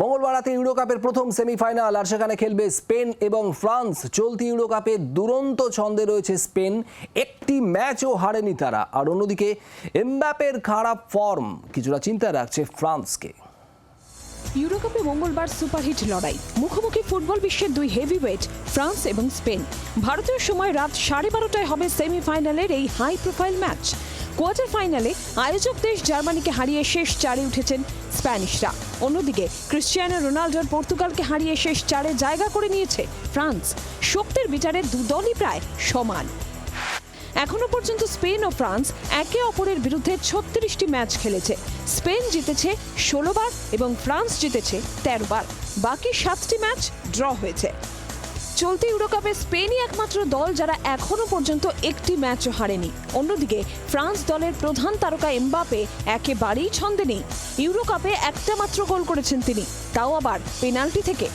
মঙ্গলবার রাতে ইউরো কাপের প্রথম সেমিফাইনাল, আর সেখানে খেলবে স্পেন এবং ফ্রান্স। চলতি ইউরো কাপে দুরন্ত ছন্দে রয়েছে স্পেন। একটি ম্যাচও হারেনি তারা। আর অন্যদিকে এমব্যাপের খারাপ ফর্ম, কিছুটা চিন্তা রাখছে ফ্রান্সকে। ইউরোকাপে মঙ্গলবার সুপারহিট লড়াই। মুখোমুখি ফুটবল বিশ্বের দুই হেভিওয়েট ফ্রান্স এবং স্পেন। ভারতীয় সময় রাত সাড়ে বারোটায় হবে সেমিফাইনালের এই হাই প্রোফাইল ম্যাচ কোয়ার্টার ফাইনালে আয়োজক দেশ জার্মানিকে হারিয়ে শেষ চারে উঠেছেন স্প্যানিশরা। অন্যদিকে ক্রিশ্চিয়ানো রোনাল্ডোর পর্তুগালকে হারিয়ে শেষ চারে জায়গা করে নিয়েছে ফ্রান্স। শক্তির বিচারে দু দলই প্রায় সমান। এখনও পর্যন্ত স্পেন ও ফ্রান্স একে অপরের বিরুদ্ধে ছত্রিশটি ম্যাচ খেলেছে। স্পেন জিতেছে ষোলো বার এবং ফ্রান্স জিতেছে তেরো বার। বাকি সাতটি ম্যাচ ড্র হয়েছে। চলতি ইউরোকাপে স্পেনই একমাত্র দল যারা এখনও পর্যন্ত একটি ম্যাচও হারেনি। অন্যদিকে, ফ্রান্স দলের প্রধান তারকা এমবাপে একেবারেই ছন্দে নেই। ইউরোকাপে একটা মাত্র গোল করেছেন তিনি, তাও আবার পেনাল্টি থেকে।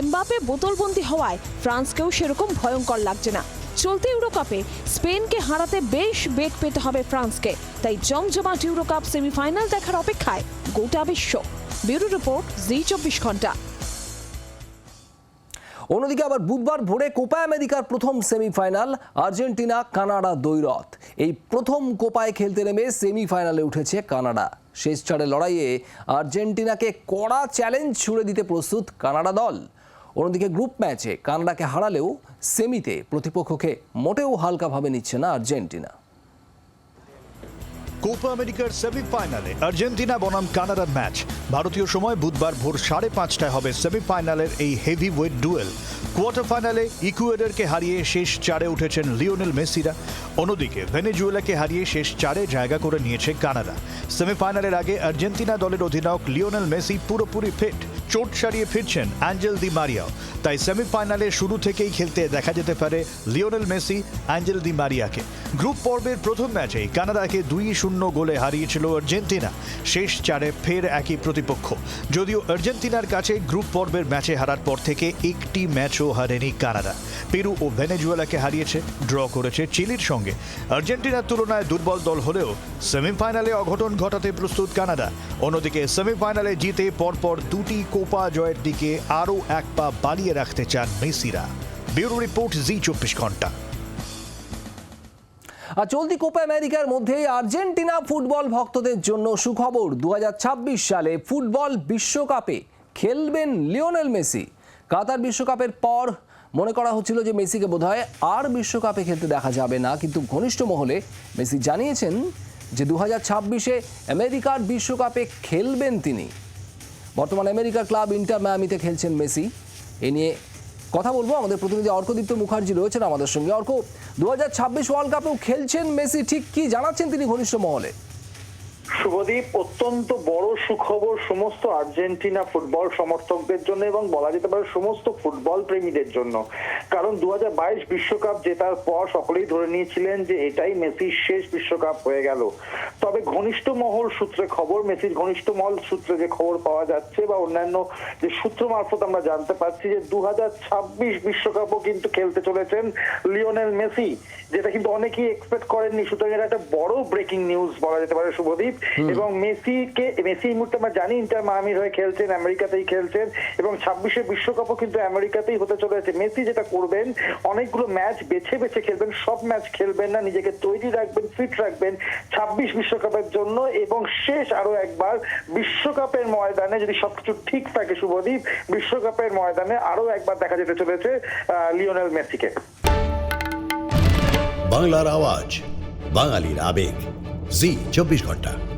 এমবাপে বোতলবন্দি হওয়ায় ফ্রান্সকেও সেরকম ভয়ঙ্কর লাগছে না। চলতি ইউরোকাপে স্পেনকে হারাতে বেশ বেগ পেতে হবে ফ্রান্সকে, তাই জমজমাট ইউরোকাপ সেমিফাইনাল দেখার অপেক্ষায় গোটা বিশ্ব। ব্যুরো রিপোর্ট, জি চব্বিশ ঘণ্টা। অন্যদিকে আবার বুধবার ভোরে কোপা আমেরিকার প্রথম সেমিফাইনাল আর্জেন্টিনা, কানাডা দৈরথ এই প্রথম কোপায় খেলতে নেমে সেমিফাইনালে উঠেছে কানাডা। শেষ চারে লড়াইয়ে আর্জেন্টিনাকে কড়া চ্যালেঞ্জ ছুড়ে দিতে প্রস্তুত কানাডা দল। অন্যদিকে গ্রুপ ম্যাচে কানাডাকে হারালেও সেমিতে প্রতিপক্ষকে মোটেও হালকাভাবে নিচ্ছে না আর্জেন্টিনা। কোপা আমেরিকার সেমিফাইনালে আর্জেন্টিনা বনাম কানাডার ম্যাচ। ভারতীয় সময় বুধবার ভোর সাড়ে পাঁচটায় হবে সেমিফাইনালের এই হেভি ওয়েট ডুয়েল। কোয়ার্টার ফাইনালে ইকুয়েডারকে হারিয়ে শেষ চারে উঠেছেন লিওনেল মেসিরা। অন্যদিকে ভেনেজুয়েলাকে হারিয়ে শেষ চারে জায়গা করে নিয়েছে কানাডা। সেমিফাইনালের আগে আর্জেন্টিনা দলের অধিনায়ক লিওনেল মেসি পুরোপুরি ফিট। চোট সারিয়ে ফিরছেন অ্যাঞ্জেল দি মারিয়াও তাই সেমিফাইনালে শুরু থেকেই খেলতে দেখা যেতে পারে লিওনেল মেসি, অ্যাঞ্জেল দি মারিয়াকে। গ্রুপ পর্বের প্রথম ম্যাচেই কানাডাকে দুই শূন্য গোলে হারিয়েছিল আর্জেন্টিনা। শেষ চারে ফের একই প্রতিপক্ষ। যদিও আর্জেন্টিনার কাছে গ্রুপ পর্বের ম্যাচে হারার পর থেকে একটি ম্যাচও হারেনি কানাডা। পেরু ও ভেনেজুয়েলাকে হারিয়েছে, ড্র করেছে চিলির সঙ্গে। আর্জেন্টিনার তুলনায় দুর্বল দল হলেও সেমিফাইনালে অঘটন ঘটাতে প্রস্তুত কানাডা। অন্যদিকে সেমিফাইনালে জিতে পরপর দুটি কোপা জয়ের দিকে আরও এক পা বাড়িয়ে রাখতে চান মেসিরা। ব্যুরো রিপোর্ট জি চব্বিশ ঘণ্টা। আর চলতি কোপা আমেরিকার মধ্যে আর্জেন্টিনা ফুটবল ভক্তদের জন্য সুখবর। দু হাজার ছাব্বিশ সালে ফুটবল বিশ্বকাপে খেলবেন লিওনেল মেসি। কাতার বিশ্বকাপের পর মনে করা হচ্ছিল যে মেসিকে বোধহয় আর বিশ্বকাপে খেলতে দেখা যাবে না, কিন্তু ঘনিষ্ঠ মহলে মেসি জানিয়েছেন যে দু হাজার আমেরিকার বিশ্বকাপে খেলবেন তিনি। বর্তমানে আমেরিকার ক্লাব ইন্টার মায়ামিতে খেলছেন মেসি। এ নিয়ে কথা বলব। আমাদের প্রতিনিধি অর্কদীপ্ত মুখার্জি রয়েছেন আমাদের সঙ্গে। অর্ক দু হাজার ছাব্বিশ ওয়ার্ল্ড কাপেও খেলছেন মেসি, ঠিক কি জানাচ্ছেন তিনি ঘনিষ্ঠ মহলে? শুভদীপ, অত্যন্ত বড় সুখবর সমস্ত আর্জেন্টিনা ফুটবল সমর্থকদের জন্য এবং বলা যেতে পারে সমস্ত ফুটবল প্রেমীদের জন্য। কারণ দু বিশ্বকাপ জেতার পর সকলেই ধরে নিয়েছিলেন যে এটাই মেসির শেষ বিশ্বকাপ হয়ে গেল। তবে ঘনিষ্ঠ মহল সূত্রে খবর, মেসির ঘনিষ্ঠ মহল সূত্রে যে খবর পাওয়া যাচ্ছে বা অন্যান্য যে সূত্র মারফত আমরা জানতে পারছি যে দু বিশ্বকাপও কিন্তু খেলতে চলেছেন লিওনেল মেসি, যেটা কিন্তু অনেকেই এক্সপেক্ট করেননি। সুতরাং এটা একটা বড় ব্রেকিং নিউজ বলা যেতে পারে শুভদীপ। এবং মেসিকে মেসি এই মুহূর্তে আমরা জানি ইন্টার মায়ামির হয়ে খেলছেন আমেরিকাতেই খেলছেন এবং ছাব্বিশে বিশ্বকাপও কিন্তু আমেরিকাতেই হতে চলেছে। মেসি যেটা করবেন অনেকগুলো ম্যাচ বেছে বেছে খেলবেন সব ম্যাচ খেলবেন না নিজেকে তৈরি রাখবেন ফিট রাখবেন ছাব্বিশ বিশ্বকাপের জন্য এবং শেষ আরও একবার বিশ্বকাপের ময়দানে যদি সবকিছু ঠিক থাকে শুভদীপ বিশ্বকাপের ময়দানে আরও একবার দেখা যেতে চলেছে আহ, লিওনেল মেসিকে। বাংলার আওয়াজ বাঙালির আবেগ। জি চব্বিশ ঘণ্টা।